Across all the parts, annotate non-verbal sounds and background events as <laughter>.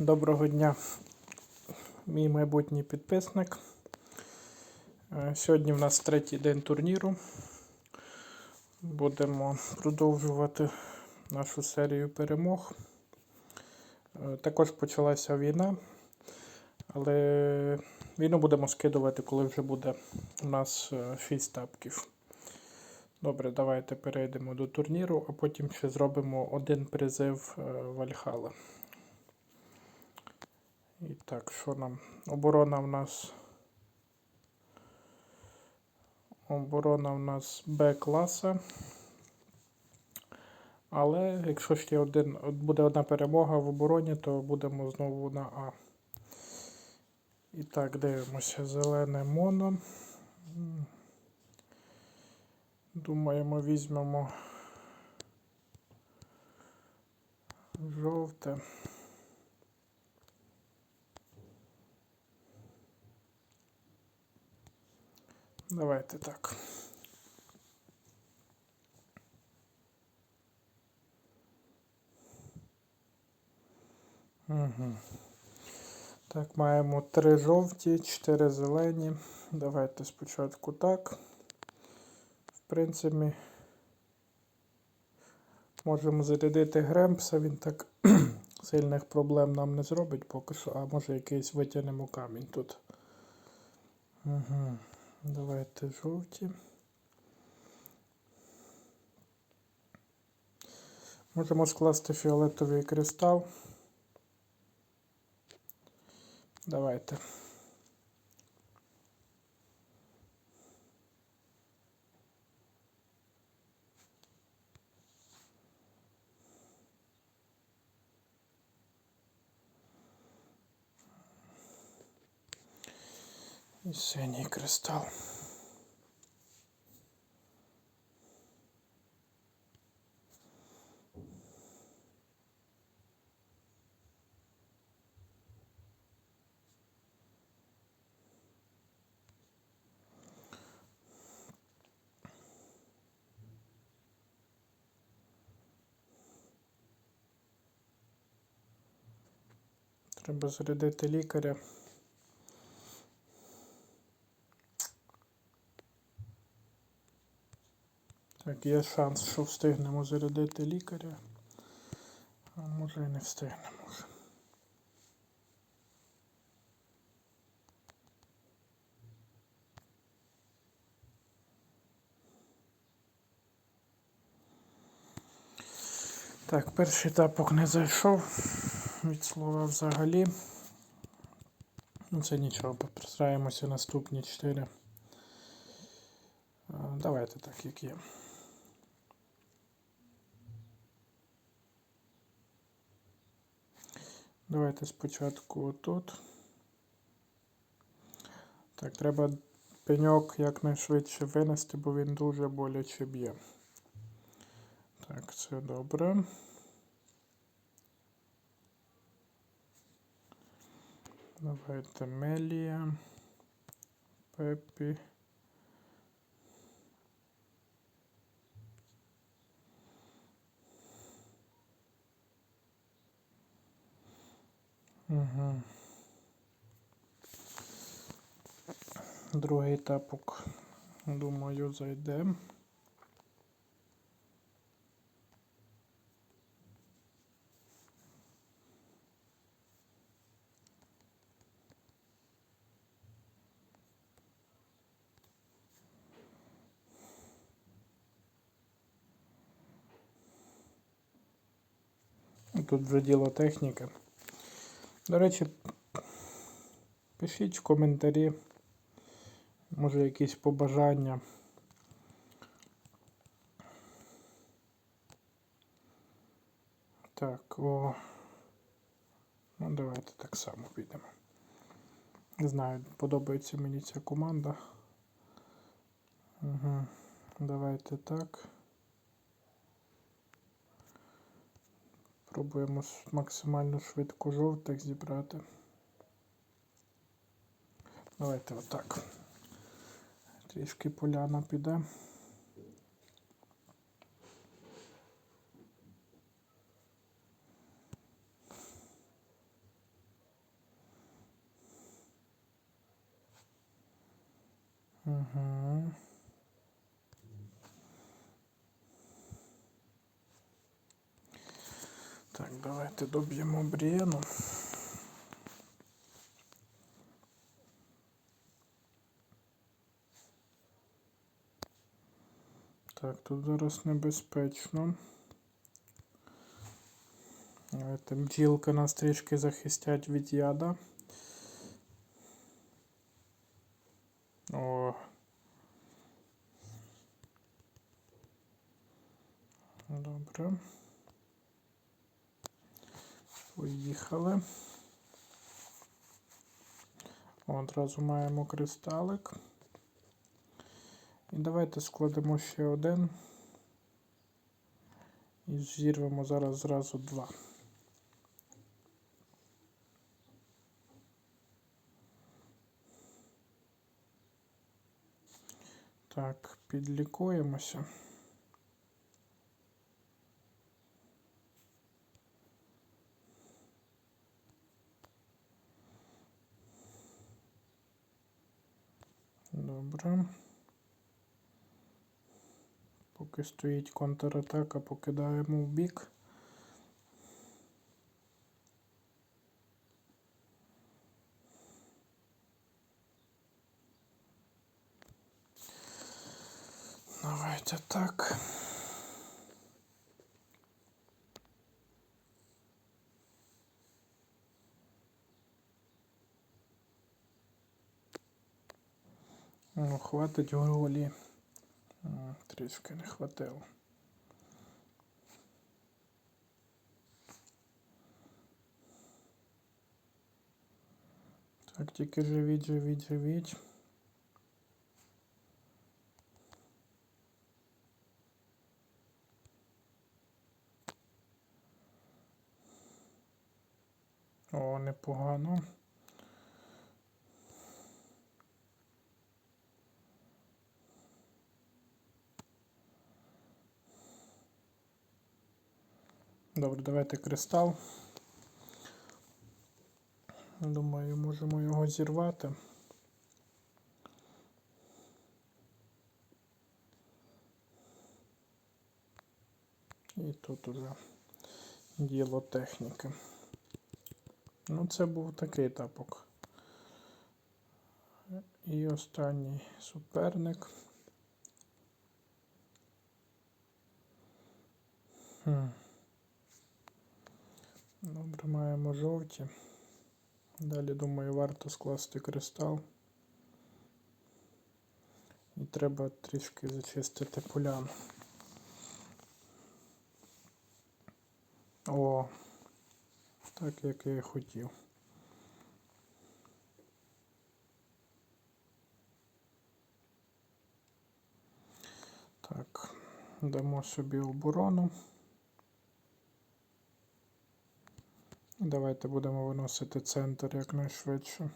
Доброго дня, мій майбутній підписник. Е, Сьогодні в нас третій день турніру. Будемо продовжувати нашу серію перемог. Е, Також почалася війна, але війну будемо скидувати, коли вже буде у нас 6 тапків. Добре, давайте перейдемо до турніру, а потім ще зробимо один призив е, Вальхала. І так, що нам? Оборона в нас. Оборона в нас Б класа. Але якщо ще один, буде одна перемога в обороні, то будемо знову на А. І так, дивимося. Зелене моно. Думаємо, візьмемо жовте. Давайте так. Угу. Так, маємо три жовті, чотири зелені. Давайте спочатку так. В принципі, можемо зарядити Гремпса, він так <clears throat> сильних проблем нам не зробить поки що, а може якийсь витягнемо камінь тут. Угу. Давайте жовті. Можемо скласти фіолетовий кристал. Давайте. І синій кристал. Треба зарядити лікаря. Так, є шанс, що встигнемо зарядити лікаря. А може і не встигнемо. Так, перший тапок не зайшов від слова взагалі. Ну це нічого, постараємося наступні 4. Давайте так, як є. Давайте спочатку тут. Так, треба пеньок якнайшвидше винести, бо він дуже боляче б'є. Так, це добре. Давайте Мелія, Пепі. Другий тапок, думаю, зайде. Тут вже діло техніки. До речі, пишіть в коментарі, може якісь побажання. Так, о. Ну, давайте так само підемо. Не знаю, подобається мені ця команда. Угу. Давайте так. Пробуємо максимально швидко жовтих зібрати. Давайте отак. Трішки поляна піде. Так, давайте доб'ємо Брієну. Так, тут зараз небезпечно. Давайте бджілки нас трішки захистять від яда. О. Добре. Поїхали. Одразу маємо кристалик. І давайте складемо ще один. І зірвемо зараз зразу два. Так, підлікуємося. Добре. Поки стоїть контратака, покидаємо в бік. Давайте так. Ну, хватить голі. Трішки не хватило. Так, тільки живіть, живіть, живіть. О, непогано. Давайте кристал. Думаю, можемо його зірвати. І тут уже діло техніки. Ну, це був такий тапок. І останній суперник. Хм. Добре, маємо жовті. Далі, думаю, варто скласти кристал. І треба трішки зачистити поляну. О, так як я і хотів. Так, дамо собі оборону. Давайте будемо виносити центр якнайшвидше.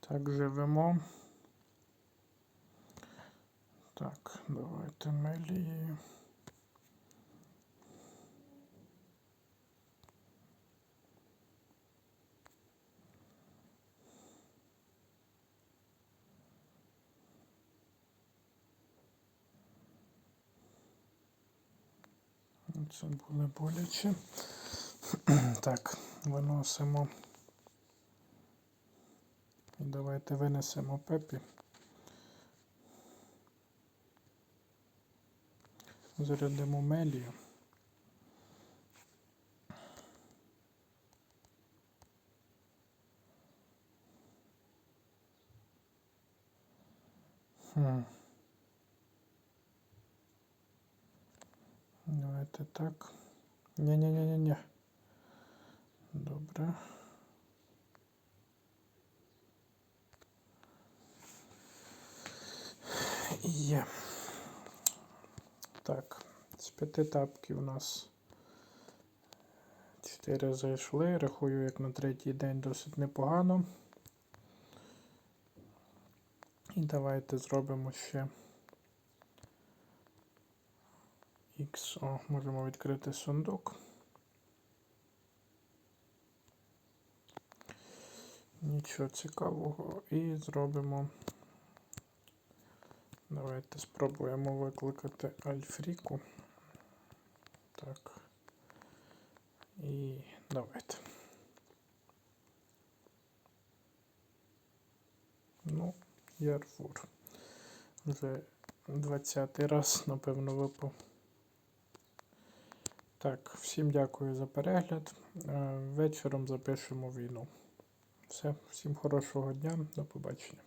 Так, живемо. Так, давайте мелії. Це буде боляче. <clears throat> Так, виносимо. І давайте винесемо пепі. Зарядимо мелію. Хм. Давайте так. Ні-ні-ні-ні-ні. Добре. Є. Так, з п'яти тапків у нас 4 зайшли. Рахую, як на третій день досить непогано. І давайте зробимо ще X. О, можемо відкрити сундук. Нічого цікавого. І зробимо. Давайте спробуємо викликати Альфріку. Так. І давайте. Ну, Ярфур. Вже 20-й раз, напевно, випав. Так, всім дякую за перегляд. Е, Вечором запишемо війну. Все, всім хорошого дня, до побачення.